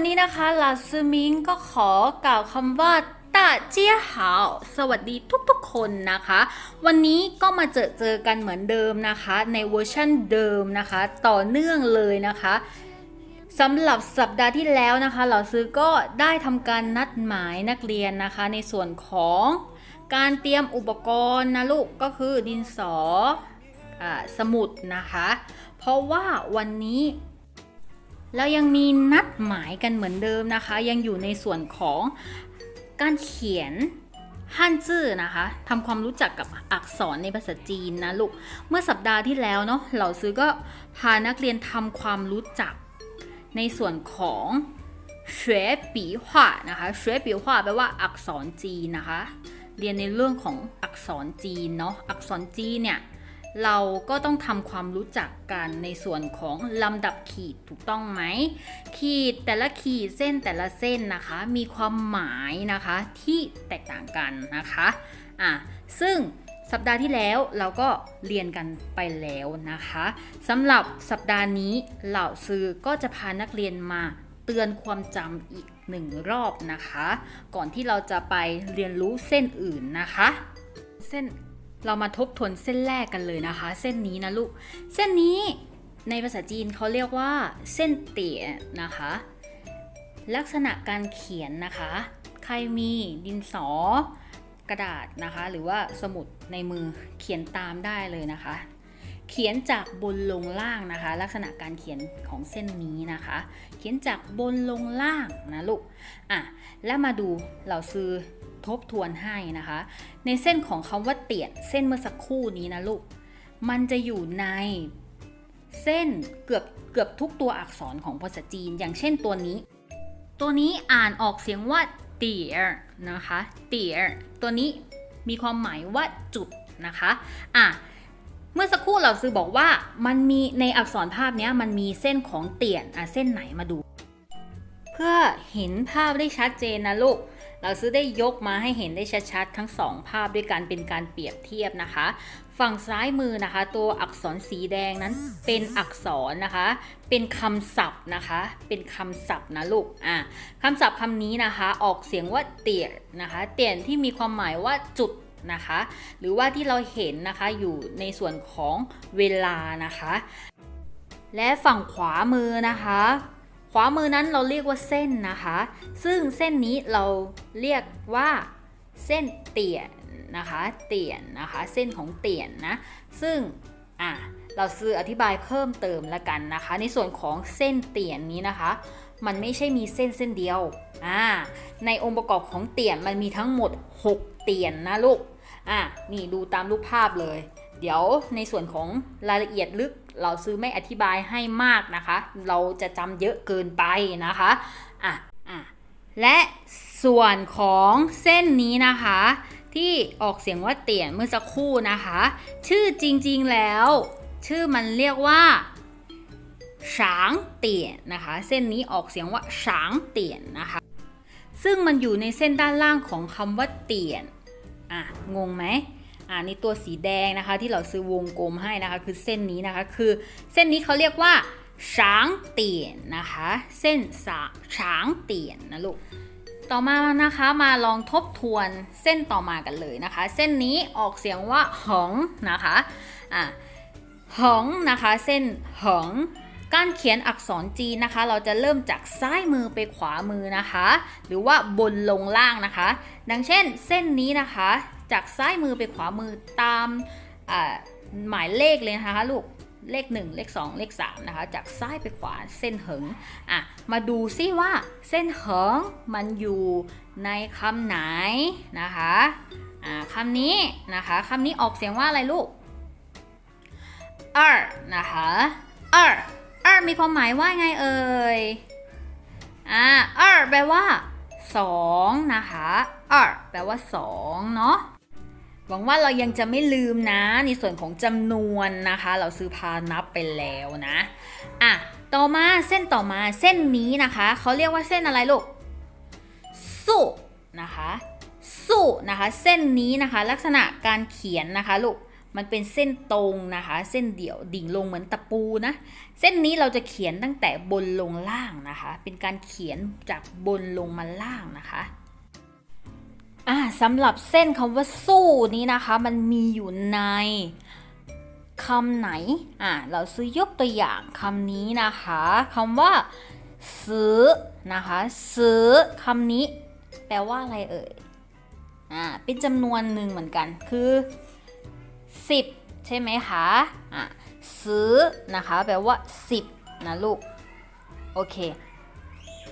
หรับวันนี้นะคะลาซูมิงก็ขอกล่าวคำว่าตาเจียหาวสวัสดีทุกๆคนนะคะ วันนี้ก็มาเจอเจอกันเหมือนเดิมนะคะ ในเวอร์ชั่นเดิมนะคะ ต่อเนื่องเลยนะคะสำหรับสัปดาห์ที่แล้วนะคะเหล่าซื้อก็ได้ทำการนัดหมายนักเรียนนะคะ ในส่วนของการเตรียมอุปกรณ์นะลูกก็คือดินสออสมุดนะคะ เพราะว่าวันนี้ เรายังมีนัดหมายกันเหมือนเดิมนะคะ ยังอยู่ในส่วนของการเขียนฮั่นจื่อนะคะทำความรู้จักกับอักษรในภาษาจีนนะลูก เมื่อสัปดาห์ที่แล้วเนาะเหล่าซื้อก็พานักเรียนทำความรู้จักในส่วนของเฉวยปีหว่านะคะเฉวยปีหว่าแปลว่าอักษรจีนนะคะ เรียนในเรื่องของอักษรจีนเนาะ อักษรจีนเนี่ย เราก็ต้องทำความรู้จักกันในส่วนของลำดับขีดถูกต้องไหม ขีดแต่ละขีดเส้นแต่ละเส้นนะคะ มีความหมายนะคะที่แตกต่างกันนะคะอะซึ่งสัปดาห์ที่แล้วเราก็เรียนกันไปแล้วนะคะสำหรับสัปดาห์นี้เหล่าซื้อก็จะพานักเรียนมาเตือนความจำอีกหนึ่งรอบนะคะ ก่อนที่เราจะไปเรียนรู้เส้นอื่นนะคะ เส้น เรามาทบทวนเส้นแรกกันเลยนะคะ เส้นนี้นะลูก เส้นนี้ในภาษาจีนเขาเรียกว่า เส้นเตี๋ยนะคะ ลักษณะการเขียนนะคะ ใครมีดินสอ กระดาษนะคะ หรือว่าสมุดในมือเขียนตามได้เลยนะคะ เขียนจากบนลงล่างนะคะ ลักษณะการเขียนของเส้นนี้นะคะ เขียนจากบนลงล่างนะลูกอะแล้วมาดูเราซื้อ ทบทวนให้นะคะ ในเส้นของคำว่าเตียนเส้นเมื่อสักครู่นี้นะลูก มันจะอยู่ในเส้นเกือบเกือบทุกตัวอักษรของภาษาจีน อย่างเช่นตัวนี้ ตัวนี้อ่านออกเสียงว่าเตียนะคะเตียตัวนี้มีความหมายว่าจุดนะคะอะเมื่อสักครู่เราซื้อบอกว่ามันมีในอักษรภาพเนี้ยมันมีเส้นของเตียนอะเส้นไหนมาดู เพื่อเห็นภาพได้ชัดเจนนะลูก เราซื้อได้ยกมาให้เห็นได้ชัดๆ ทั้งสองภาพด้วยกันเป็นการเปรียบเทียบนะคะ ฝั่งซ้ายมือนะคะ ตัวอักษรสีแดงนั้นเป็นอักษรนะคะ เป็นคำศัพท์นะคะ เป็นคำศัพท์นะลูกอะคำศัพท์คำนี้นะคะ ออกเสียงว่าเตี่ยนะคะเตี่ยนที่มีความหมายว่าจุดนะคะหรือว่าที่เราเห็นนะคะอยู่ในส่วนของเวลานะคะ และฝั่งขวามือนะคะ ขวามือนั้นเราเรียกว่าเส้นนะคะ ซึ่งเส้นนี้เราเรียกว่าเส้นเตี่ยนนะคะ เตี่ยนนะคะ เส้นของเตี่ยนนะ ซึ่งอะเราซื้ออธิบายเพิ่มเติมละกันนะคะ ในส่วนของเส้นเตี่ยนนี้นะคะ มันไม่ใช่มีเส้นเส้นเดียวอ่าในองค์ประกอบของเตี่ยนมันมีทั้งหมด 6 เตี่ยนนะลูกอะนี่ดูตามรูปภาพเลย เดี๋ยวในส่วนของรายละเอียดลึก เราซื้อไม่อธิบายให้มากนะคะ เราจะจำเยอะเกินไปนะคะอะอะและส่วนของเส้นนี้นะคะ ที่ออกเสียงว่าเตี่ยนเมื่อสักครู่นะคะ ชื่อจริงๆแล้ว ชื่อมันเรียกว่าฉางเตี่ยนนะคะ เส้นนี้ออกเสียงว่าฉางเตี่ยนนะคะ ซึ่งมันอยู่ในเส้นด้านล่างของคำว่าเตี่ยนอะงงไหม อ่านี่ตัวสีแดงนะคะ ที่เราซื้อวงกลมให้นะคะ คือเส้นนี้นะคะ คือเส้นนี้เขาเรียกว่าช้างเตียนนะคะ เส้นสาช้างเตียนนะลูกต่อมานะคะมาลองทบทวนเส้นต่อมากันเลยนะคะ เส้นนี้ออกเสียงว่าหงนะคะอ่าหงนะคะ เส้นหงการเขียนอักษรจีนนะคะ เราจะเริ่มจากซ้ายมือไปขวามือนะคะ หรือว่าบนลงล่างนะคะ ดังเช่น เส้นนี้นะคะ จากซ้ายมือไปขวามือตามหมายเลขเลยนะคะลูกเลข 1 เลข 2 เลข 3 นะคะ จากซ้ายไปขวาเส้นเหิงอะมาดูซิว่าเส้นเหิงมันอยู่ในคำไหนนะคะอ่คำนี้นะคะคำนี้ออกเสียงว่าอะไรลูกเอร์นะคะเอร์เอร์มีความหมายว่าไงเอ่ยอ่าเอร์แปลว่า2นะคะเอร์แปลว่า2เนาะ หวังว่าเรายังจะไม่ลืมนะ ในส่วนของจำนวนนะคะ เราซื้อพานับไปแล้วนะอะต่อมาเส้นต่อมาเส้นนี้นะคะเขาเรียกว่าเส้นอะไรลูกสู้นะคะสู้นะคะ เส้นนี้นะคะ ลักษณะการเขียนนะคะลูกมันเป็นเส้นตรงนะคะ เส้นเดี่ยวดิ่งลงเหมือนตะปูนะ เส้นนี้เราจะเขียนตั้งแต่บนลงล่างนะคะ เป็นการเขียนจากบนลงมาล่างนะคะ อ่าสำหรับเส้นคำว่าสู้นี้นะคะ มันมีอยู่ในคำไหน อ่า เราซื้อยกตัวอย่างคำนี้นะคะคำว่าซื้อนะคะ ซื้อคำนี้ แปลว่าอะไรเอ่ย อ่า เป็นจำนวนหนึ่งเหมือนกัน คือ 10 ใช่ไหมคะ อะซื้อนะคะ แปลว่า 10 นะลูก โอเค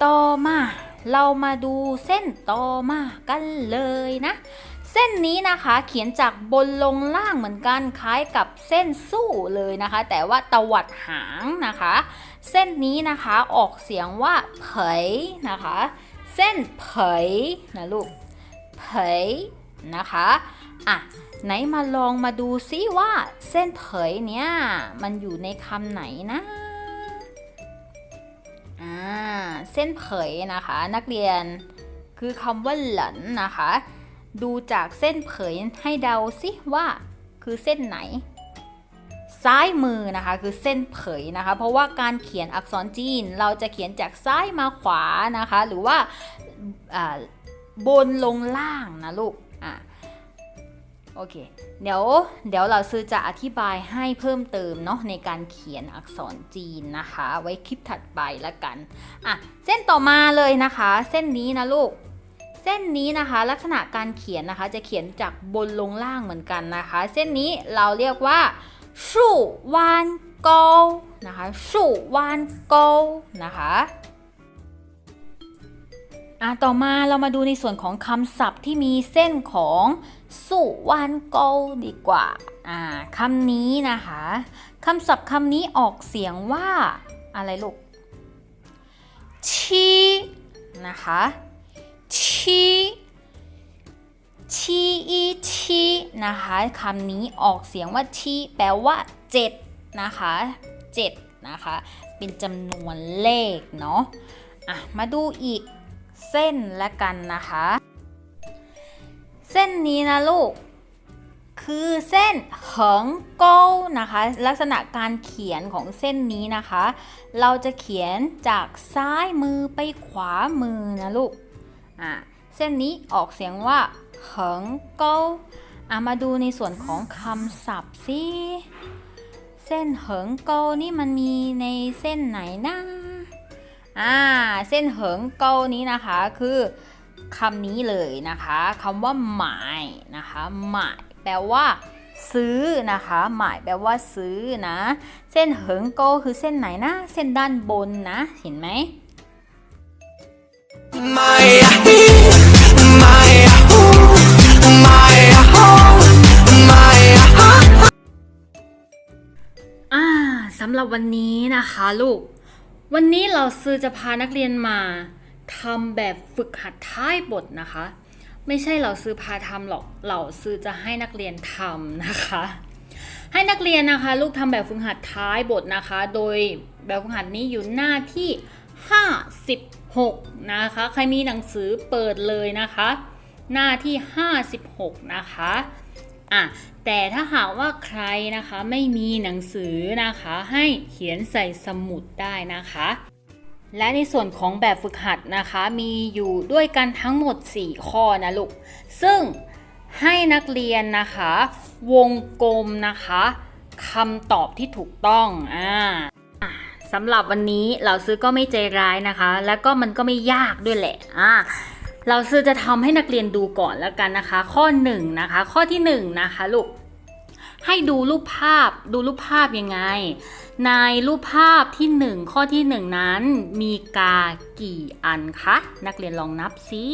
ต่อมา เรามาดูเส้นต่อมากันเลยนะ เส้นนี้นะคะเขียนจากบนลงล่างเหมือนกันคล้ายกับเส้นสู้เลยนะคะ แต่ว่าตวัดหางนะคะ เส้นนี้นะคะออกเสียงว่าเผยนะคะ เส้นเผยนะลูกเผยนะคะอะไหนมาลองมาดูซิว่าเส้นเผยเนี่ยมันอยู่ในคำไหนนะ อ่าเส้นเผยนะคะ นักเรียนคือคำว่าหลันนะคะ ดูจากเส้นเผยให้เดาซิว่าคือเส้นไหน ซ้ายมือนะคะคือเส้นเผยนะคะ เพราะว่าการเขียนอักษรจีน เราจะเขียนจากซ้ายมาขวานะคะ หรือว่าบนลงล่างนะลูก โอเค เดี๋ยวเดี๋ยวเราซื้อจะอธิบายให้เพิ่มเติมเนาะในการเขียนอักษรจีนนะคะ ไว้คลิปถัดไปละกันอะเส้นต่อมาเลยนะคะ เส้นนี้นะลูก เส้นนี้นะคะลักษณะการเขียนนะคะ จะเขียนจากบนลงล่างเหมือนกันนะคะ เส้นนี้เราเรียกว่าสู่วานโกนะคะสู่วานโกนะคะอะต่อมาเรามาดูในส่วนของคำศัพท์ที่มีเส้นของ สู่วานโกดีกว่าอ่าคำนี้นะคะคำศัพท์คำนี้ออกเสียงว่าอะไรลูกชีนะคะชีชีอีชีนะคะคำนี้ออกเสียงว่าชีแปลว่า7นะคะ7นะคะเป็นจำนวนเลขเนาะอะมาดูอีกเส้นละกันนะคะ นี้นะลูก คือเส้นเหิงโก้นะคะ ลักษณะการเขียนของเส้นนี้นะคะ เราจะเขียนจากซ้ายมือไปขวามือนะลูกอะเส้นนี้ออกเสียงว่าเหิงโก้อมาดูในส่วนของคำศัพท์สิ เส้นเหิงโก้นี่มันมีในเส้นไหนนะอ่า เส้นเหิงโก้นี้นะคะคือ คำนี้เลยนะคะคำว่าหมายนะคะหมายแปลว่า ซื้อนะคะ หมายแปลว่าซื้อนะ เส้นเหิงโก้คือเส้นไหนนะ เส้นด้านบนนะ เห็นไหม my my my my อ่าสำหรับวันนี้นะคะลูก วันนี้เราซื้อจะพานักเรียนมา ทำแบบฝึกหัดท้ายบทนะคะ ไม่ใช่เราซื้อพาทำหรอกเราซื้อจะให้นักเรียนทำนะคะ ให้นักเรียนนะคะ ลูกทำแบบฝึกหัดท้ายบทนะคะ โดยแบบฝึกหัดนี้อยู่หน้าที่ 56 นะคะ ใครมีหนังสือเปิดเลยนะคะ หน้าที่ 56 นะคะอะแต่ถ้าหากว่าใครนะคะไม่มีหนังสือนะคะ ให้เขียนใส่สมุดได้นะคะ และในส่วนของแบบฝึกหัดนะคะมีอยู่ด้วยกันทั้งหมด 4 ข้อนะลูก ซึ่งให้นักเรียนนะคะ วงกลมนะคะคำตอบที่ถูกต้องอ่าสำหรับวันนี้เราซื้อก็ไม่ใจร้ายนะคะ แล้วก็มันก็ไม่ยากด้วยแหละอ่าเราซื้อจะทำให้นักเรียนดูก่อนแล้วกันนะคะ ข้อ1นะคะข้อที่1นะคะลูกให้ดูรูปภาพดูรูปภาพยังไง ในรูปภาพที่ 1 ข้อที่ 1 นั้น มีกากี่อันคะ นักเรียนลองนับสิ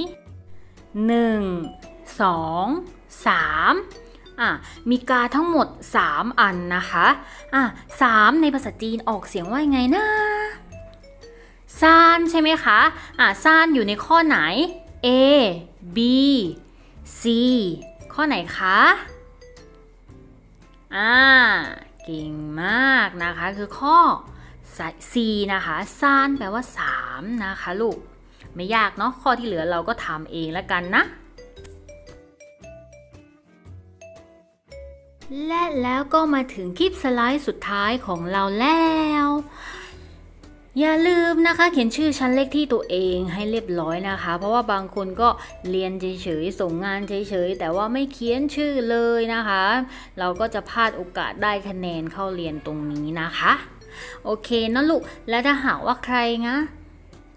1 2 3อะมีกาทั้งหมด 3 อันนะคะอะ3ในภาษาจีนออกเสียงว่ายังไงนะซานใช่ไหมคะอะซานอยู่ในข้อไหน A B C ข้อไหนคะอ่า เก่งมากนะคะ คือข้อ C นะคะซานแปลว่า 3 นะคะลูก ไม่ยากเนาะ ข้อที่เหลือเราก็ทำเองแล้วกันนะ และแล้วก็มาถึงคลิปสไลด์สุดท้ายของเราแล้ว อย่าลืมนะคะเขียนชื่อชั้นเลขที่ตัวเองให้เรียบร้อยนะคะ เพราะว่าบางคนก็เรียนเฉยๆส่งงานเฉยๆแต่ว่าไม่เขียนชื่อเลยนะคะ เราก็จะพลาดโอกาสได้คะแนนเข้าเรียนตรงนี้นะคะ โอเคนะลูกและถ้าหากว่าใครนะ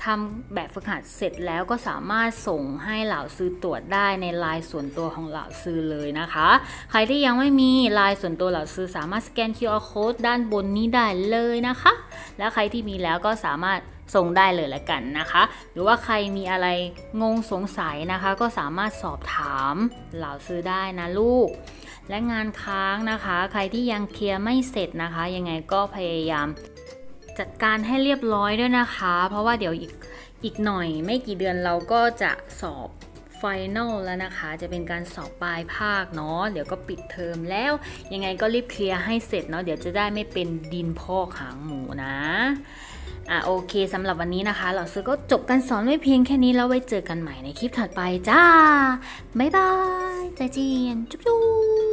ทำแบบฝึกหัดเสร็จแล้วก็สามารถส่งให้เหล่าซื้อตรวจได้ในไลน์ส่วนตัวของเหล่าซื้อเลยนะคะ ใครที่ยังไม่มีไลน์ส่วนตัวเหล่าซื้อสามารถสแกน QR code ด้านบนนี้ได้เลยนะคะ แล้วใครที่มีแล้วก็สามารถส่งได้เลยละกันนะคะ หรือว่าใครมีอะไรงงสงสัยนะคะ ก็สามารถสอบถามเหล่าซื้อได้นะลูก และงานค้างนะคะ ใครที่ยังเคลียร์ไม่เสร็จนะคะ ยังไงก็พยายาม จัดการให้เรียบร้อยด้วยนะคะ เพราะว่าเดี๋ยวอีกอีกหน่อยไม่กี่เดือนเราก็จะสอบไฟนลแล้วนะคะ จะเป็นการสอบปลายภาคเนาะเดี๋ยวก็ปิดเทอมแล้ว ยังไงก็รีบเคลียร์ให้เสร็จเนาะเดี๋ยวจะได้ไม่เป็นดินพอกหางหมูนะอะโอเคสำหรับวันนี้นะคะ เราซื้อก็จบการสอนไว้เพียงแค่นี้แล้วไว้เจอกันใหม่ในคลิปถัดไปจ้า บ๊ายบายใจเจียนจุ๊บ